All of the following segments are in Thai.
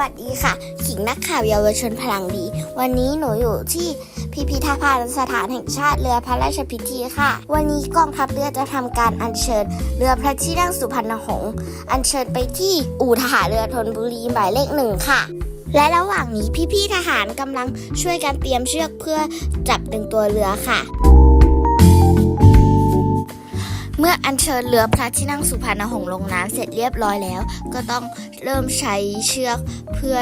วัสดีค่ะ ขิงนักข่าวเยาวชนพลังดี วันนี้หนูอยู่ที่พิพิธภัณฑ์สถานแห่งชาติเรือพระราชพิธีค่ะ วันนี้กองทัพเรือจะทำการอัญเชิญ เรือพระที่นั่งสุพรรณหงษ์อัญเชิญไปที่อู่ทหารเรือธนบุรีหมายเลขหนึ่งค่ะ และระหว่างนี้พี่ๆทหารกำลังช่วยกันเตรียมเชือกเพื่อจับดึงตัวเรือค่ะ อัญเชิญเรือพระที่นั่งสุพรรณหงษ์ลงน้ำเสร็จเรียบร้อยแล้ว ก็ต้องเริ่มใช้เชือกเพื่อ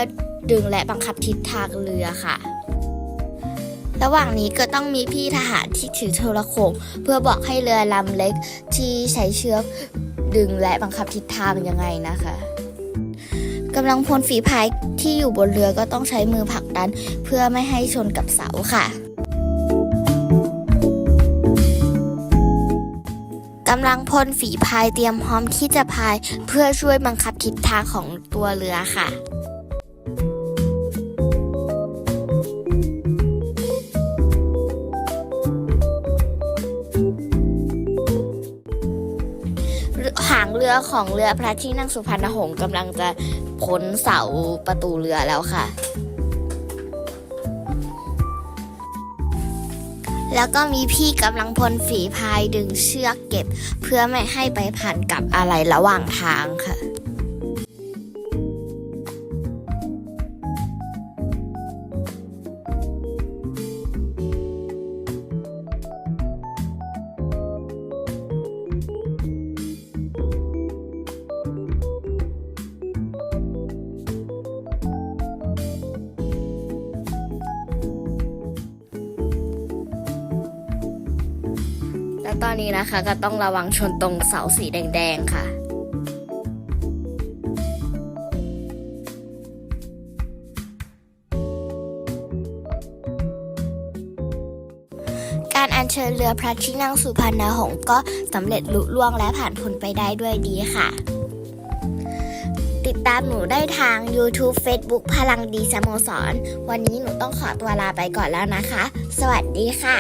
ดึงและบังคับทิศทางเรือค่ะ ระหว่างนี้ก็ต้องมีพี่ทหารที่ถือโทรโขงเพื่อบอกให้เรือลำเล็กที่ใช้เชือกดึงและบังคับทิศทางยังไงนะคะกำลังพลฝีพายที่อยู่บนเรือก็ต้องใช้มือผลักดัน เพื่อไม่ให้ชนกับเสาค่ะ กำลังพลฝีพายเตรียมพร้อมที่จะพายเพื่อช่วยบังคับทิศทางของตัวเรือค่ะหางเรือของเรือพระที่นั่งสุพรรณหงษ์กำลังจะพ้นเสาประตูเรือแล้วค่ะ แล้วก็มีพี่กำลังพลฝีพายดึงเชือกเก็บ เพื่อไม่ให้ไปพันกับอะไรระหว่างทางค่ะ แล้วตอนนี้นะคะก็ต้องระวังชนตรงเสาสีแดงๆค่ะการอัญเชิญเรือพระที่นั่งสุพรรณหงษ์ก็สำเร็จลุล่วงและผ่านพ้นไปได้ด้วยดีค่ะ ติดตามหนูได้ทาง YouTube Facebook พลังดีสโมสร วันนี้หนูต้องขอตัวลาไปก่อนแล้วนะคะ สวัสดีค่ะ